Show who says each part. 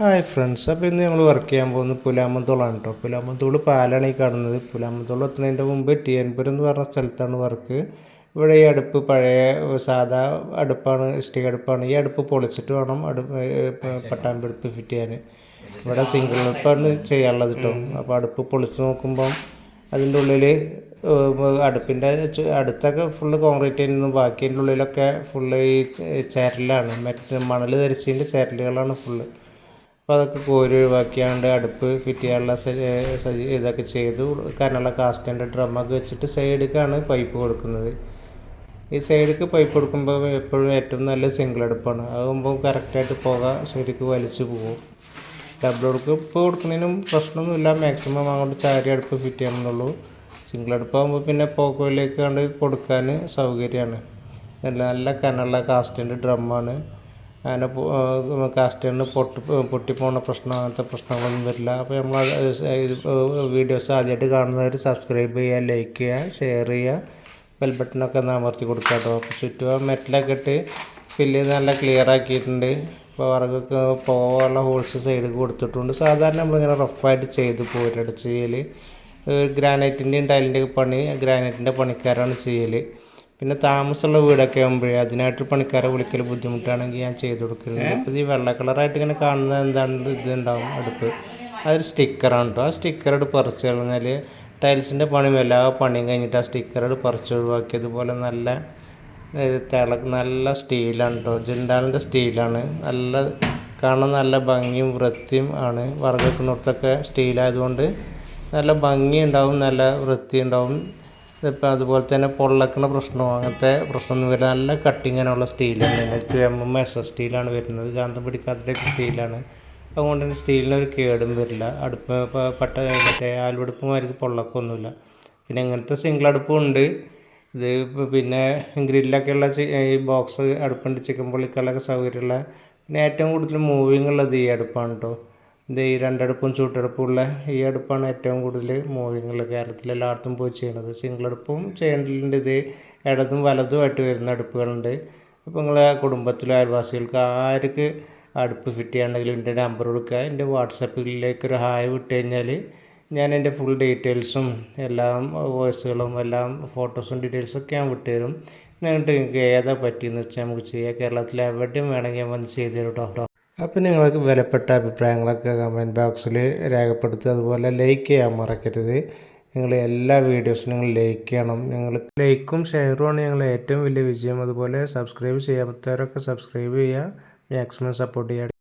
Speaker 1: Hi friends അപ്പോൾ ഇന്ന് ഞങ്ങൾ വർക്ക് ചെയ്യാൻ പോകുന്നത് പുലാമന്തോളാണ് കേട്ടോ പുലാമന്തോൾ പാലാണ് ഈ കാണുന്നത്. പുലാമന്തോൾ എത്തുന്നതിന്റെ മുമ്പ് ടി എൻപുരം എന്ന് പറഞ്ഞ സ്ഥലത്താണ് വർക്ക് ഇവിടെ ഈ അടുപ്പ് പഴയ സാധാ അടുപ്പാണ് ഇഷ്ടിക അടുപ്പാണ്. ഈ അടുപ്പ് പൊളിച്ചിട്ട് വേണം അടുപ്പ്. പട്ടാമ്പടുപ്പ് ഫിറ്റ് ചെയ്യാൻ ഇവിടെ സിംഗിൾ അടുപ്പാണ് ചെയ്യാനുള്ളത് കേട്ടോ അപ്പോൾ അടുപ്പ് പൊളിച്ച് നോക്കുമ്പം അതിന്റെ ഉള്ളിൽ അടുപ്പിന്റെ അടുത്തൊക്കെ ഫുള്ള് കോൺക്രീറ്റ് ചെയ്യുന്നു ബാക്കി അതിന്റെ ഉള്ളിലൊക്കെ ഫുള്ള് ഈ ചേരലാണ്. മറ്റേ മണൽ ധരിച്ചതിന്റെ ചരലുകളാണ് ഫുള്ള് അപ്പോൾ അതൊക്കെ കോരി ഒഴിവാക്കിയാണ്ട് അടുപ്പ് ഫിറ്റ് ചെയ്യാനുള്ള ഇതൊക്കെ ചെയ്തു. കനുള്ള കാസ്റ്റിന്റെ ഡ്രമ്മൊക്കെ വെച്ചിട്ട് സൈഡിലേക്കാണ് പൈപ്പ് കൊടുക്കുന്നത്. ഈ സൈഡിലേക്ക് പൈപ്പ് കൊടുക്കുമ്പോൾ എപ്പോഴും ഏറ്റവും നല്ല സിംഗിൾ അടുപ്പാണ്. അതാകുമ്പോൾ കറക്റ്റായിട്ട് പോകാം ശരിക്ക് വലിച്ചു പോകും ഡബിൾ അടുപ്പ് ഇപ്പോൾ കൊടുക്കുന്നതിനും പ്രശ്നമൊന്നുമില്ല. മാക്സിമം അങ്ങോട്ട് ചാരി അടുപ്പ് ഫിറ്റ് ചെയ്യണമെന്നുള്ളൂ സിംഗിൾ അടുപ്പാകുമ്പോൾ പിന്നെ പോക്കോയിലേക്ക് കണ്ട് കൊടുക്കാൻ സൗകര്യമാണ്. നല്ല നല്ല കനുള്ള കാസ്റ്റിന്റെ ഡ്രമ്മാണ് അങ്ങനെ കാസ്റ്റേണിന് പൊട്ടി പൊട്ടിപ്പോണ പ്രശ്നം അങ്ങനത്തെ പ്രശ്നങ്ങളൊന്നും വരില്ല. അപ്പോൾ നമ്മൾ വീഡിയോസ് ആദ്യമായിട്ട് കാണുന്നവർ സബ്സ്ക്രൈബ് ചെയ്യുക ലൈക്ക് ചെയ്യുക ഷെയർ ചെയ്യുക. ബെൽ ബട്ടണൊക്കെ ഒന്ന് അമർത്തി കൊടുക്കുക കേട്ടോ. ചുറ്റും മെറ്റലൊക്കെ ഇട്ട് ഫില്ല് ചെയ്ത് നല്ല ക്ലിയർ ആക്കിയിട്ടുണ്ട്. ഇപ്പോൾ വിറകൊക്കെ പോകാനുള്ള ഹോൾസ് സൈഡിൽ കൊടുത്തിട്ടുണ്ട്. സാധാരണ നമ്മളിങ്ങനെ റഫായിട്ട് ചെയ്ത് പോയിട്ട് ചെയ്യൽ ഗ്രാനൈറ്റിന്റെയും ടൈലിന്റെയൊക്കെ പണി ഗ്രാനൈറ്റിന്റെ പണിക്കാരാണ് ചെയ്യൽ പിന്നെ താമസമുള്ള വീടൊക്കെ ആകുമ്പോഴേ അതിനായിട്ട് പണിക്കാരെ വിളിക്കൽ ബുദ്ധിമുട്ടാണെങ്കിൽ ഞാൻ ചെയ്ത് കൊടുക്കുന്നത് അപ്പോൾ ഈ വെള്ള കളറായിട്ട് ഇങ്ങനെ കാണുന്നത് എന്താണ് ഇത് ഉണ്ടാവും അടുപ്പ് അതൊരു സ്റ്റിക്കറാണ് കേട്ടോ ആ സ്റ്റിക്കറോട് പറിച്ച് കളഞ്ഞാൽ ടൈൽസിന്റെ പണി എല്ലാ പണിയും കഴിഞ്ഞിട്ട് ആ സ്റ്റിക്കറോട് പറിച്ച് ഒഴിവാക്കിയതുപോലെ നല്ല തിള നല്ല സ്റ്റീലാണ് കേട്ടോ ജിൻഡാലിന്റെ സ്റ്റീലാണ്. നല്ല കാണാൻ നല്ല ഭംഗിയും വൃത്തിയും ആണ്. വറകെക്കുന്നിടത്തൊക്കെ സ്റ്റീലായതുകൊണ്ട് നല്ല ഭംഗി ഉണ്ടാവും നല്ല വൃത്തി ഉണ്ടാവും ഇപ്പം അതുപോലെ തന്നെ പൊള്ളക്കണ പ്രശ്നമോ അങ്ങനത്തെ പ്രശ്നമൊന്നും വരില്ല നല്ല കട്ടിങ്ങനെയുള്ള സ്റ്റീലാണ് two M M S S സ്റ്റീലാണ് വരുന്നത്. കാന്തം പിടിക്കാത്ത സ്റ്റീലാണ് അതുകൊണ്ട് തന്നെ സ്റ്റീലിന് ഒരു കേടും വരില്ല. അടുപ്പ് പട്ട മറ്റേ ആലുവടുപ്പുമാർക്ക് പൊള്ളക്കൊന്നുമില്ല. പിന്നെ ഇങ്ങനത്തെ സിംഗിൾ അടുപ്പും ഉണ്ട്. ഇത് പിന്നെ ഗ്രില്ലൊക്കെയുള്ള ഈ ബോക്സ് അടുപ്പുണ്ട്. ചിക്കൻ പൊള്ളിക്കാനുള്ള സൗകര്യമുള്ള. പിന്നെ ഏറ്റവും കൂടുതൽ മൂവിങ് ഉള്ളത് ഈ അടുപ്പാണ് കേട്ടോ ഇത് ഈ രണ്ടടുപ്പും ചൂട്ടടുപ്പുള്ള ഈ അടുപ്പാണ് ഏറ്റവും കൂടുതൽ മൂവിങ്ങൾ കേരളത്തിൽ എല്ലായിടത്തും പോയി ചെയ്യണത് സിംഗിൾ അടുപ്പും ചെയ്യേണ്ടതുണ്ട്. ഇത് ഇടതും വലതുമായിട്ട് വരുന്ന അടുപ്പുകളുണ്ട്. അപ്പോൾ നിങ്ങളെ കുടുംബത്തിലെ അയൽവാസികൾക്ക് ആർക്ക് അടുപ്പ് ഫിറ്റ് ചെയ്യണമെങ്കിലും എന്റെ നമ്പർ കൊടുക്കുക. എന്റെ വാട്സപ്പിലേക്ക് ഒരു ഹായ് വിട്ട് കഴിഞ്ഞാൽ ഞാൻ എന്റെ ഫുൾ ഡീറ്റെയിൽസും എല്ലാം വോയിസുകളും എല്ലാം ഫോട്ടോസും ഡീറ്റെയിൽസൊക്കെ ഞാൻ വിട്ടുതരും എന്നിട്ട് നിങ്ങൾക്ക് ഏതാ പറ്റിയെന്ന് വെച്ചാൽ നമുക്ക് ചെയ്യാം. കേരളത്തിൽ എവിടെയും വേണമെങ്കിൽ ഞാൻ വന്ന് ചെയ്തു തരും കേട്ടോ അപ്പോൾ നിങ്ങൾക്ക് വിലപ്പെട്ട അഭിപ്രായങ്ങളൊക്കെ കമന്റ് ബോക്സിൽ രേഖപ്പെടുത്തുക. അതുപോലെ ലൈക്ക് ചെയ്യാൻ മറക്കരുത്. നിങ്ങൾ എല്ലാ വീഡിയോസും നിങ്ങൾ ലൈക്ക് ചെയ്യണം. നിങ്ങൾ ലൈക്കും ഷെയറുമാണ് ഞങ്ങൾ ഏറ്റവും വലിയ വിജയം. അതുപോലെ സബ്സ്ക്രൈബ് ചെയ്യാത്തവരൊക്കെ സബ്സ്ക്രൈബ് ചെയ്യുക. മാക്സിമം സപ്പോർട്ട് ചെയ്യുക